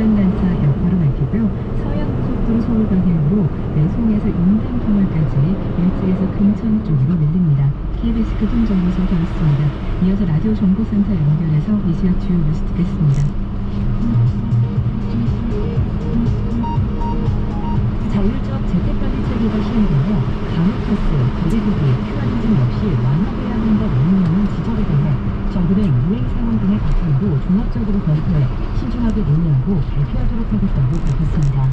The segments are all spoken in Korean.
국정단사 여파로 밝히고요. 서해안고속도로 서울가게로 내송에서 인간터널까지 일지에서 금천 쪽으로 밀립니다. KBS 교통정보소 되었습니다. 이어서 라디오 정보센터 연결해서 이 지역 주요 뉴스 듣겠습니다. 자율적 재택관리 체계가 시행되며 감옥패스, 거리두기, 큐아리즘 없이 완화돼야 한다는 의무는 지적에 대해 정부는 유행 상황 등을 바탕으로 종합적으로 검토해 신중하게 논의하고 발표하도록 하겠다고 밝혔습니다.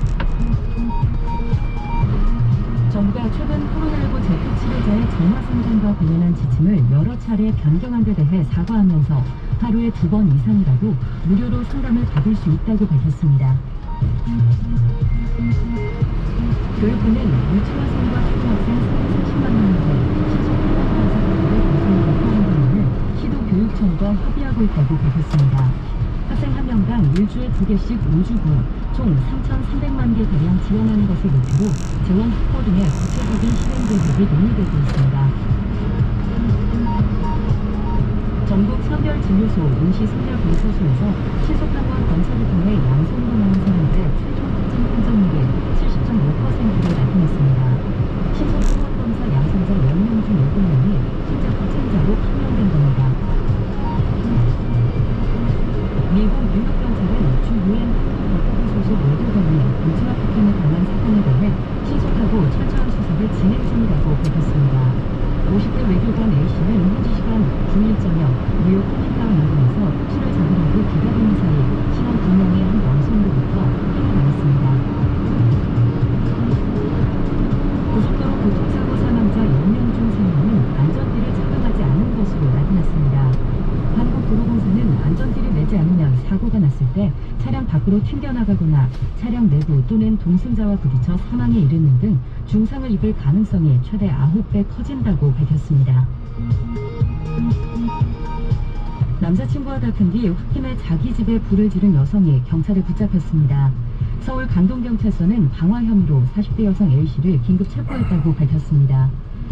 정부가 최근 코로나19 재택 치료자의 전화 상담과 관련한 지침을 여러 차례 변경한 데 대해 사과하면서 하루에 두 번 이상이라도 무료로 상담을 받을 수 있다고 밝혔습니다. 교육부는 유치원생과 초등학생 40만 명에게 시속 통학 강사들의 우선으로 포함되는 시도 교육청과 협의하고 있다고 밝혔습니다. 학생 한 명당 일주에 두 개씩 5주분, 총 3,300만 개 가량 지원하는 것을 목표로 재원 확보 등의 구체적인 실행 계획이 논의되고 있습니다. 전국 선별진료소 임시선별검사소에서 시속항원 검사를 통해 양성으로 나온 사람들의 최종 확진 판정률이 사고가 났을 때 차량 밖으로 튕겨나가거나 차량 내부 또는 동승자와 부딪혀 사망에 이르는 등 중상을 입을 가능성이 최대 9배 커진다고 밝혔습니다. 남자친구와 다툰 뒤 홧김에 자기 집에 불을 지른 여성이 경찰에 붙잡혔습니다. 서울 강동경찰서는 방화 혐의로 40대 여성 A씨를 긴급 체포했다고 밝혔습니다.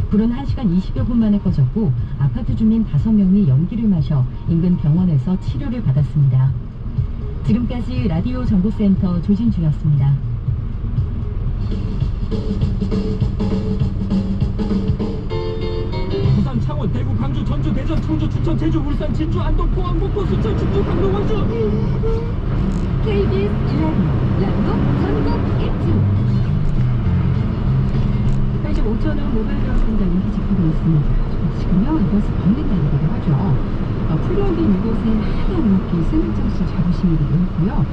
불은 1시간 20여 분 만에 꺼졌고 아파트 주민 5명이 연기를 마셔 인근 병원에서 치료를 받았습니다. 지금까지 라디오 정보센터 조진주였습니다. 부산, 창원, 대구, 광주, 전주, 대전, 청주, 춘천, 제주, 울산, 진주, 안동, 포항, 목포, 순천, 충주, 강동, 원주. KBS 라디오 라디오 전국 1등 85,000원 모바일 장 인기 지키고 있습니다. 지금요 이것을 먹는 날이기도 하죠. 어, 풀먹인 이곳의 하얀 물깃은 장수 자부심이기도 했고요.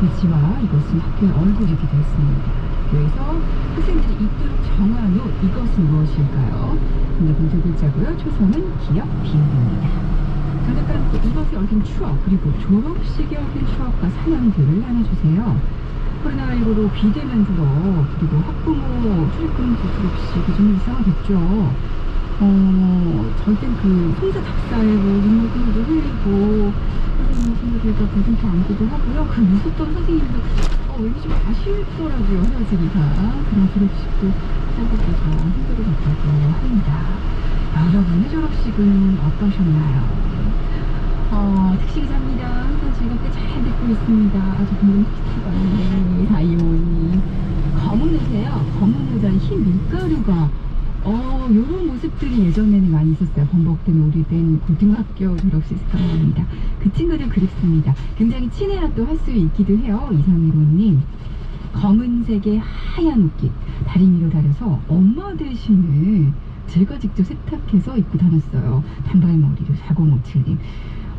그지와 이것은 학교의 얼굴이기도 했습니다. 그래서 학생들이 잊도록 정한 후 이것은 무엇일까요? 정답은 두 글자고요. 초성은 기억, 비읍입니다. 정답과 함께 이것을 얽힌 추억 그리고 졸업식에 얽힌 추억과 상황들을 나눠주세요. 코로나19로 비대면 졸업 그리고 학부모 출근 부 졸업식이 좀 일상화됐죠. 어, 절대 그 송사 답사에 뭐 눈물 흘리도 흘리고 선생님 친구들과 분통표 안기도 하고요. 그 무섭던 선생님도 어, 왠지 좀 아쉽더라고요. 헤어지기가. 그런 졸업식도 생각보다 힘들어졌다고 합니다. 여러분의 졸업식은 어떠셨나요? 어, 택시기사입니다. 항상 즐겁게 잘 듣고 있습니다. 아주 궁금 택시가 왔는데, 다이오니. 검은 옷에요. 검은 모자에 흰 밀가루가, 어, 모습들이 예전에는 많이 있었어요. 번복된 오래된 고등학교 졸업식 스타일입니다. 그 친구들 그립습니다. 굉장히 친해야 또 할 수 있기도 해요. 이상미로님. 검은색의 하얀 옷깃, 다리미로 다려서 엄마 대신에 제가 직접 세탁해서 입고 다녔어요. 단발머리로 4057님.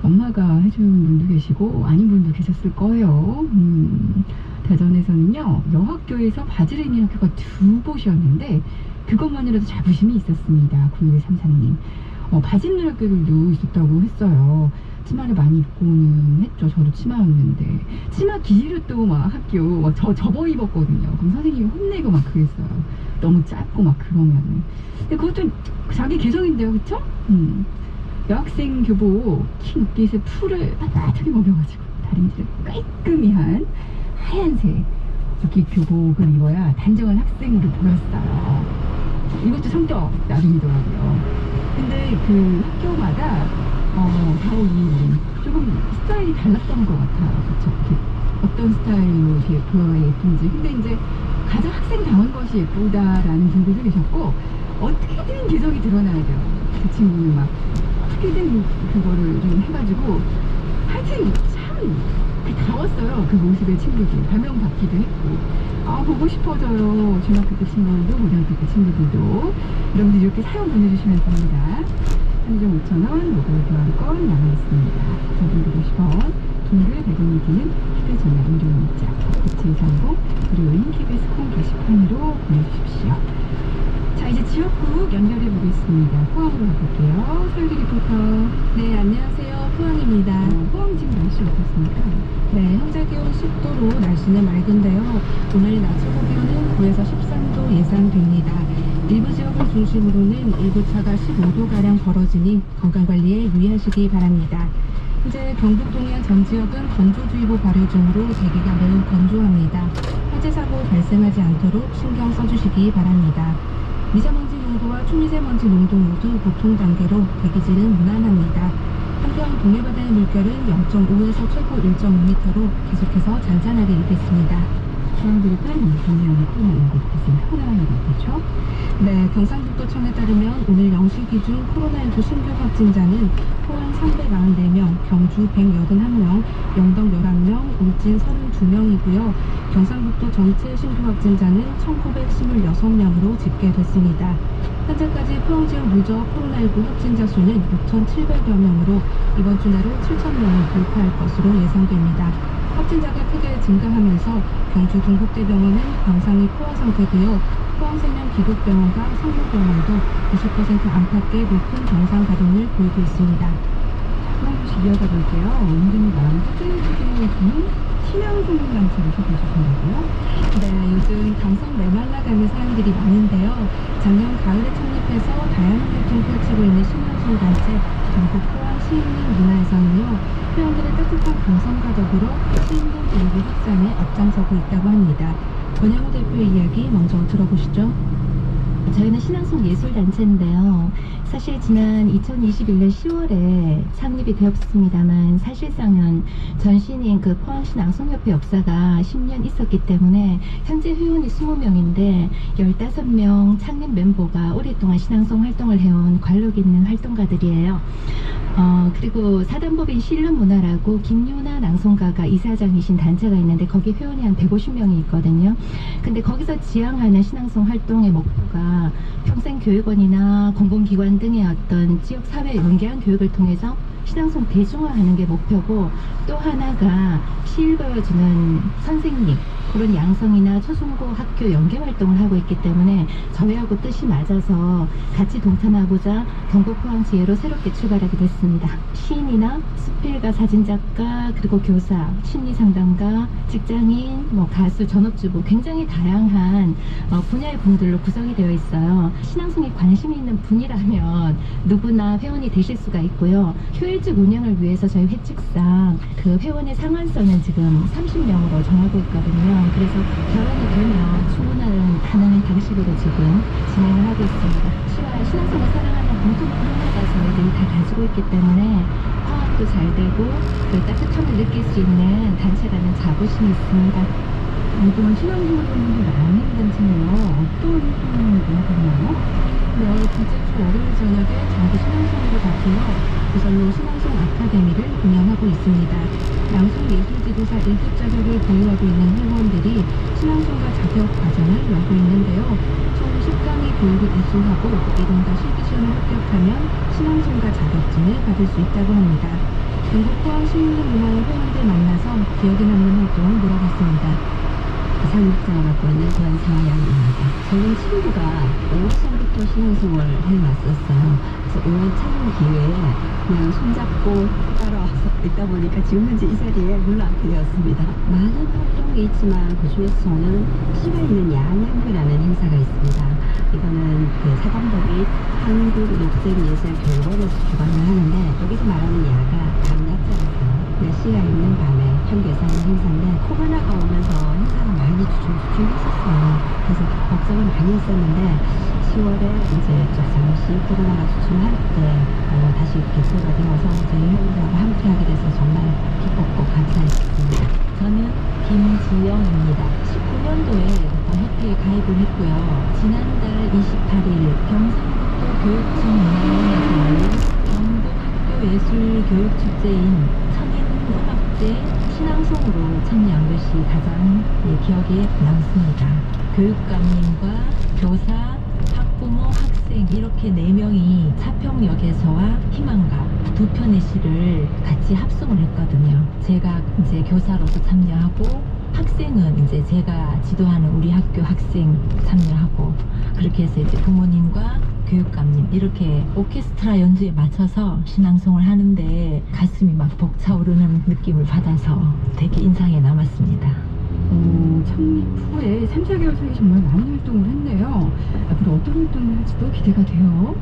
엄마가 해준 분도 계시고 아닌 분도 계셨을 거예요. 음, 대전에서는요 여학교에서 바지를 입는 학교가 두 곳이었는데 그것만으로도 자부심이 있었습니다. 9133님. 어, 바지 입는 학교들도 있었다고 했어요. 치마를 많이 입고는 했죠. 저도 치마였는데 치마 길이로 또 막 학교 막 저 접어 입었거든요. 그럼 선생님이 혼내고 막 그랬어요. 너무 짧고 막 그러면은. 근데 그것도 자기 개성인데요, 그쵸? 음. 여학생 교복 흰 옷깃에 풀을 빳빳하게 먹여가지고 다림질을 깔끔히 한 하얀색 옷깃 교복을 입어야 단정한 학생으로 보였어요. 이것도 성격 나름이더라고요. 근데 그 학교마다 어, 바로 이 조금 스타일이 달랐던 것 같아요. 그쵸? 어떤 스타일로 이렇게 보여야 예쁜지. 근데 이제 가장 학생다운 것이 예쁘다라는 분들도 계셨고, 어떻게든 개성이 드러나야 돼요. 그 친구는 막, 어떻게든 그거를 좀 해가지고, 하여튼 참, 그 다웠어요. 그 모습의 친구들. 별명 받기도 했고. 아, 보고 싶어져요. 중학교 때 친구들도, 고등학교 때 친구들도. 여러분들 이렇게 사연 보내주시면 됩니다. 한정 5,000원, 모바일 교환권 남아있습니다. 저분들 50원, 긴글 100원이 드는 휴대전화 무료 문자 9730 무료인 KBS 콩 게시판으로 보내주십시오. 자, 이제 지역국 연결해 보겠습니다. 포항으로 가볼게요. 설기 리포터. 네, 안녕하세요. 포항입니다. 어, 포항 지금 날씨 어떻습니까? 네, 현재 기온 10도로 날씨는 맑은데요. 오늘 낮 최고 기온은 9에서 13도 예상됩니다. 일부 지역을 중심으로는 일부 차가 15도가량 벌어지니 건강관리에 유의하시기 바랍니다. 현재 경북 동해안 전 지역은 건조주의보 발효 중으로 대기가 매우 건조합니다. 화재 사고 발생하지 않도록 신경 써주시기 바랍니다. 미세먼지 농도와 초미세먼지 농도 모두 보통 단계로 대기질은 무난합니다. 한편 동해바다의 물결은 0.5에서 최고 1.5m로 계속해서 잔잔하게 일겠습니다. 중앙들은 동해안에 코로나19 발생 코로나19죠. 네, 경상북도청에 따르면 오늘 0시 기준 코로나19 신규 확진자는 포항 394명, 경주 181명, 영덕 11명, 울진 32명이고요. 경상북도 전체 신규 확진자는 1926명으로 집계됐습니다. 현재까지 포항 지역 누적 코로나19 확진자 수는 6,700여 명으로 이번 주 내로 7,000명을 돌파할 것으로 예상됩니다. 확진자가 크게 증가하면서 경주 동국대병원은 광상이 포화 상태고요. 포항생명 기독병원과 성모병원도 90% 안팎의 높은 정상 가동을 보이고 있습니다. 하나씩 이어가 볼게요. 오늘은 마음 주는 신앙송단체를 소개해 주신다고요? 네, 요즘 감성 메말라 가는 사람들이 많은데요. 작년 가을에 창립해서 다양한 활동 펼치고 있는 신앙송 단체 전국 포항 시인민 문화에서는요. 회원들의 따뜻한 감성과 더불어 시인민 교육의 확산에 앞장서고 있다고 합니다. 권영우 대표의 이야기 먼저 들어보시죠. 저희는 신앙송 예술단체인데요. 사실 지난 2021년 10월에 창립이 되었습니다만 사실상은 전신인 그 포항신앙송협회 역사가 10년 있었기 때문에 현재 회원이 20명인데 15명 창립 멤버가 오랫동안 신앙송 활동을 해온 관록 있는 활동가들이에요. 어, 그리고 사단법인 실름문화라고 김유나 낭송가가 이사장이신 단체가 있는데 거기 회원이 한 150명이 있거든요. 근데 거기서 지향하는 신앙송 활동의 목표가 평생 교육원이나 공공기관 등의 어떤 지역 사회 연계한 교육을 통해서 신앙송 대중화하는 게 목표고 또 하나가 시 읽어주는 선생님 그런 양성이나 초중고 학교 연계 활동을 하고 있기 때문에 저희하고 뜻이 맞아서 같이 동참하고자 경북 포항 지혜로 새롭게 출발하게 됐습니다. 시인이나 수필가, 사진작가, 그리고 교사, 심리 상담가, 직장인, 뭐 가수, 전업주부 굉장히 다양한 어, 분야의 분들로 구성이 되어 있어요. 신앙송에 관심이 있는 분이라면 누구나 회원이 되실 수가 있고요. 효율적 운영을 위해서 저희 회칙상 그 회원의 상한선은 지금 30명으로 정하고 있거든요. 그래서 결혼이 되면 추구하는 가능한 방식으로 지금 진행을 하고 있습니다. 시와 신앙송을 사랑하는 공통점 하나가 저희들이 다 가지고 있기 때문에 화합도 잘 되고 그 따뜻함을 느낄 수 있는 단체라는 자부심이 있습니다. 이번 신앙송 활동이 많은 단체네요. 어떤 활동을 하나요? 네, 둘째 주 월요일 저녁에 정부 신앙송으로 바뀌어 부설로 신앙송 아카데미를 운영하고 있습니다. 양성 예술지도사 1급 자격을 보유하고 있는 회원들이 신앙송가 자격 과정을 열고 있는데요. 총 10강의 교육을 이수하고 이른바 실기시험을 합격하면 신앙송가 자격증을 받을 수 있다고 합니다. 전국 포항 시민문화회 회원들 만나서 기억에 남는 활동을 물어봤습니다. 상급자가 갖고 있는 권사양입니다. 저는 친구가 5월부터 신앙송을 해왔었어요. 그래서 5월 창립 기회에 그냥 손잡고 따라와서 있다 보니까 지금 현재 이 자리에 물러앉게 되었습니다. 많은 활동이 있지만 그 중에서 저는 시가 있는 양양교라는 행사가 있습니다. 이거는 그 사단법인 한국 녹색예술교육원에서 주관을 하는데 여기서 말하는 야가 밤낮자라서 시가 있는 밤에 현교에서 하는 행사인데 코로나가 오면서 행사가 많이 주춤주춤 했었어요. 그래서 걱정을 많이 했었는데 10월에 이제 좀 잠시 코로나가 주춤할 때 어, 다시 개최가 되어서 저희 회원들하고 함께 하게 돼서 정말 기뻤고 감사했습니다. 저는 김지영입니다. 19년도에 협회에 가입을 했고요. 지난달 28일 경상북도 교육청 문화원에서 열린 전국학교예술교육축제인 천인음악제 신앙송으로 참여한 것이 가장 예, 기억에 남습니다. 교육감님과 교사, 학부모, 학생 이렇게 네 명이 차평역에서와 희망가 두 편의 시를 같이 합성을 했거든요. 제가 이제 교사로서 참여하고 학생은 이제 제가 지도하는 우리 학교 학생 참여하고 그렇게 해서 이제 부모님과 교육감님 이렇게 오케스트라 연주에 맞춰서 신앙송을 하는데 가슴이 막 벅차오르는 느낌을 받아서 되게 인상에 남았습니다. 어, 창립 후에 3, 4개월 사이 정말 많은 활동을 했네요. 앞으로 어떤 활동을 할지도 기대가 돼요.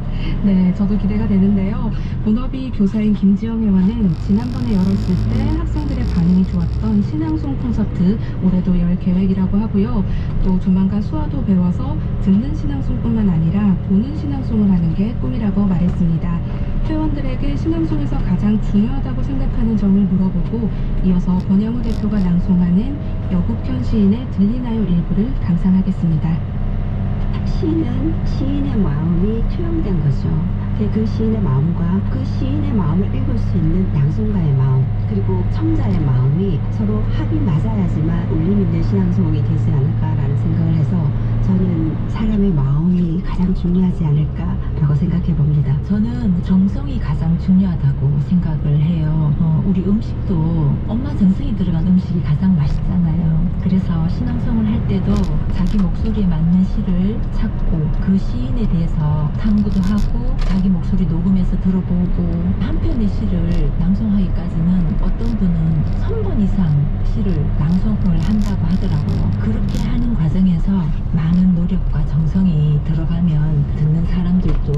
네, 저도 기대가 되는데요. 본업이 교사인 김지영 회원은 지난번에 열었을 때 학생들의 반응이 좋았던 신앙송 콘서트 올해도 열 계획이라고 하고요. 또 조만간 수화도 배워서 듣는 신앙송뿐만 아니라 보는 신앙송을 하는 게 꿈이라고 말했습니다. 회원들에게 신앙송에서 가장 중요하다고 생각하는 점을 물어보고 이어서 권영우 대표가 낭송하는 여국현 시인의 들리나요 일부를 감상하겠습니다. 시는 시인의 마음이 투영된 거죠. 그 시인의 마음과 그 시인의 마음을 읽을 수 있는 낭송가의 마음 그리고 청자의 마음이 서로 합이 맞아야지만 울림 있는 신앙송이 되지 않을까라는 생각을 해서 저는 사람의 마음이 가장 중요하지 않을까라고 생각해 봅니다. 저는 정성이 가장 중요하다고 생각을 해요. 어, 우리 음식도 엄마 정성이 들어간 음식이 가장 맛있잖아요. 그래서 신앙송을 할 때도 자기 목소리에 맞는 시를 찾고 그 시인에 대해서 탐구도 하고 자기 목소리 녹음해서 들어보고 한 편의 시를 낭송하기까지는 어떤 분은 천번 이상 시를 낭송을 한다고 하더라고요. 그렇게 하는 과정에서 많은 노력과 정성이 들어가면 듣는 사람들도